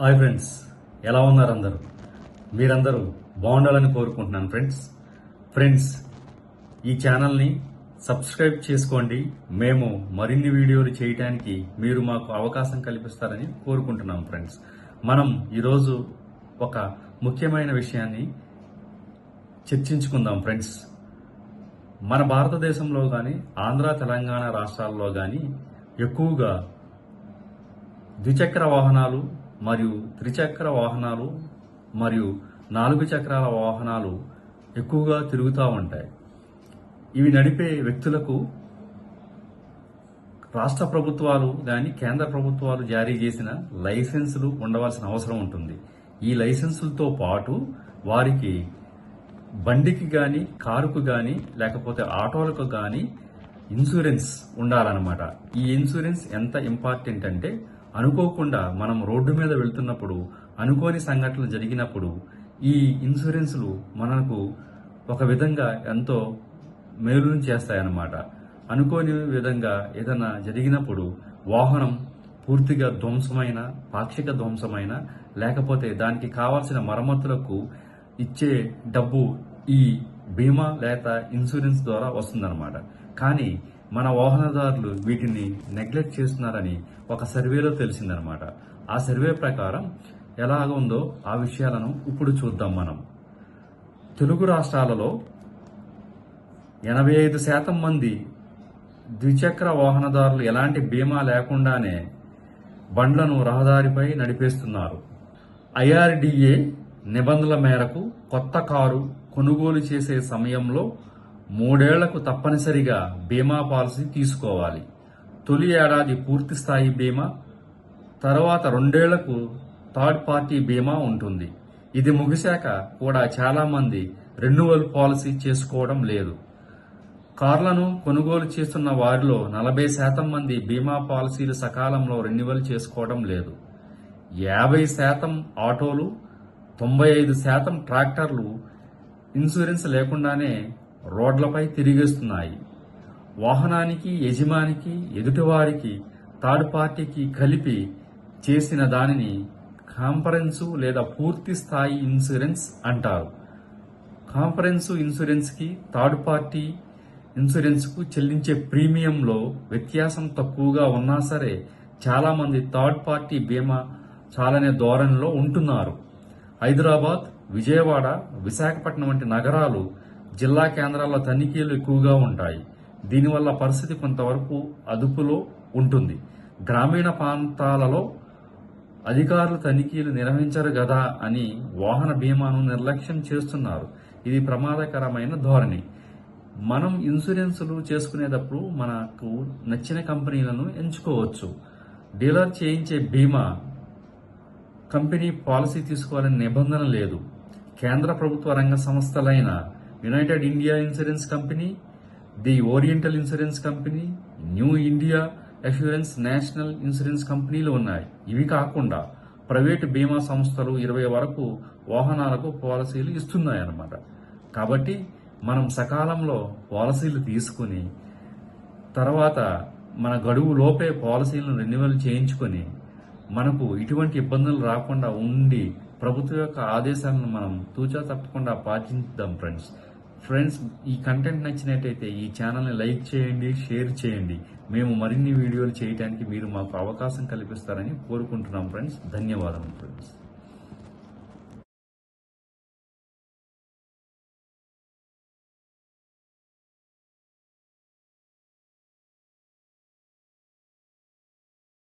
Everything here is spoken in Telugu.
హాయ్ ఫ్రెండ్స్ ఎలా ఉన్నారు అందరూ? మీరందరూ బాగుండాలని కోరుకుంటున్నాను ఫ్రెండ్స్. ఫ్రెండ్స్ ఈ ఛానల్ని సబ్స్క్రైబ్ చేసుకోండి. మేము మరిన్ని వీడియోలు చేయడానికి మీరు మాకు అవకాశం కల్పిస్తారని కోరుకుంటున్నాం ఫ్రెండ్స్. మనం ఈరోజు ఒక ముఖ్యమైన విషయాన్ని చర్చించుకుందాం ఫ్రెండ్స్. మన భారతదేశంలో కానీ ఆంధ్ర తెలంగాణ రాష్ట్రాల్లో కానీ ఎక్కువగా ద్విచక్ర వాహనాలు మరియు త్రిచక్ర వాహనాలు మరియు నాలుగు చక్రాల వాహనాలు ఎక్కువగా తిరుగుతూ ఉంటాయి. ఇవి నడిపే వ్యక్తులకు రాష్ట్ర ప్రభుత్వాలు కానీ కేంద్ర ప్రభుత్వాలు జారీ చేసిన లైసెన్సులు ఉండవలసిన అవసరం ఉంటుంది. ఈ లైసెన్సులతో పాటు వారికి బండికి కానీ కారుకు కానీ లేకపోతే ఆటోలకు కానీ ఇన్సూరెన్స్ ఉండాలన్నమాట. ఈ ఇన్సూరెన్స్ ఎంత ఇంపార్టెంట్ అంటే అనుకోకుండా మనం రోడ్డు మీద వెళ్తున్నప్పుడు అనుకోని సంఘటనలు జరిగినప్పుడు ఈ ఇన్సూరెన్స్లు మనకు ఒక విధంగా ఎంతో మేలును చేస్తాయన్నమాట. అనుకోని విధంగా ఏదైనా జరిగినప్పుడు వాహనం పూర్తిగా ధ్వంసమైన పాక్షిక ధ్వంసమైన లేకపోతే దానికి కావాల్సిన మరమ్మతులకు ఇచ్చే డబ్బు ఈ బీమా లేక ఇన్సూరెన్స్ ద్వారా వస్తుందన్నమాట. కానీ మన వాహనదారులు వీటిని నెగ్లెక్ట్ చేస్తున్నారని ఒక సర్వేలో తెలిసిందనమాట ఆ సర్వే ప్రకారం ఎలాగ ఉందో ఆ విషయాలను ఇప్పుడు చూద్దాం మనం. తెలుగు రాష్ట్రాలలో ఎనభై ఐదు శాతం మంది ద్విచక్ర వాహనదారులు ఎలాంటి బీమా లేకుండానే బండ్లను రహదారిపై నడిపేస్తున్నారు. ఐఆర్డీఏ నిబంధనల మేరకు కొత్త కారు కొనుగోలు చేసే సమయంలో మూడేళ్ళకు తప్పనిసరిగా బీమా పాలసీ తీసుకోవాలి. తొలి ఏడాది పూర్తి స్థాయి బీమా తర్వాత రెండేళ్ళకు థర్డ్ పార్టీ బీమా ఉంటుంది. ఇది ముగిశాక కూడా చాలామంది రెన్యువల్ పాలసీ చేసుకోవడం లేదు. కార్లను కొనుగోలు చేస్తున్న వారిలో నలభై శాతం మంది బీమా పాలసీలు సకాలంలో రెన్యువల్ చేసుకోవడం లేదు. యాభై శాతం ఆటోలు తొంభై ఐదు శాతం ట్రాక్టర్లు ఇన్సూరెన్స్ లేకుండానే రోడ్లపై తిరిగేస్తున్నాయి. వాహనానికి యజమానికి ఎదుటివారికి థర్డ్ పార్టీకి కలిపి చేసిన దానిని కాంపరెన్సు లేదా పూర్తి స్థాయి ఇన్సూరెన్స్ అంటారు. కాంపరెన్సు ఇన్సూరెన్స్కి థర్డ్ పార్టీ ఇన్సూరెన్స్కు చెల్లించే ప్రీమియంలో వ్యత్యాసం తక్కువగా ఉన్నా సరే చాలామంది థర్డ్ పార్టీ బీమా చాలనే ధోరణిలో ఉంటున్నారు. హైదరాబాద్ విజయవాడ విశాఖపట్నం వంటి నగరాలు జిల్లా కేంద్రాల్లో తనిఖీలు ఎక్కువగా ఉంటాయి. దీనివల్ల పరిస్థితి కొంతవరకు అదుపులో ఉంటుంది. గ్రామీణ ప్రాంతాలలో అధికారులు తనిఖీలు నిర్వహించరు కదా అని వాహన బీమాను నిర్లక్ష్యం చేస్తున్నారు. ఇది ప్రమాదకరమైన ధోరణి. మనం ఇన్సూరెన్సులు చేసుకునేటప్పుడు మనకు నచ్చిన కంపెనీలను ఎంచుకోవచ్చు. డీలర్ చేయించే బీమా కంపెనీ పాలసీ తీసుకోవాలని నిబంధన లేదు. కేంద్ర ప్రభుత్వ రంగ సంస్థలైన united India insurance company the oriental insurance company new India assurance national insurance కంపెనీలు ఉన్నాయి. ఇవి కాకుండా ప్రైవేటు బీమా సంస్థలు ఇరవై వరకు వాహనాలకు పాలసీలు ఇస్తున్నాయన్నమాట. కాబట్టి మనం సకాలంలో పాలసీలు తీసుకుని తర్వాత మన గడువు లోపే పాలసీలను రెన్యువల్ చేయించుకొని మనకు ఇటువంటి ఇబ్బందులు రాకుండా ఉండి ప్రభుత్వం యొక్క ఆదేశాలను మనం తూచా తప్పకుండా పాటిద్దాం ఫ్రెండ్స్ ఫ్రెండ్స్ ఈ కంటెంట్ నచ్చినట్టయితే ఈ ఛానల్ని లైక్ చేయండి షేర్ చేయండి. మేము మరిన్ని వీడియోలు చేయడానికి మీరు మాకు అవకాశం కల్పిస్తారని కోరుకుంటున్నాం ఫ్రెండ్స్ ధన్యవాదాలు ఫ్రెండ్స్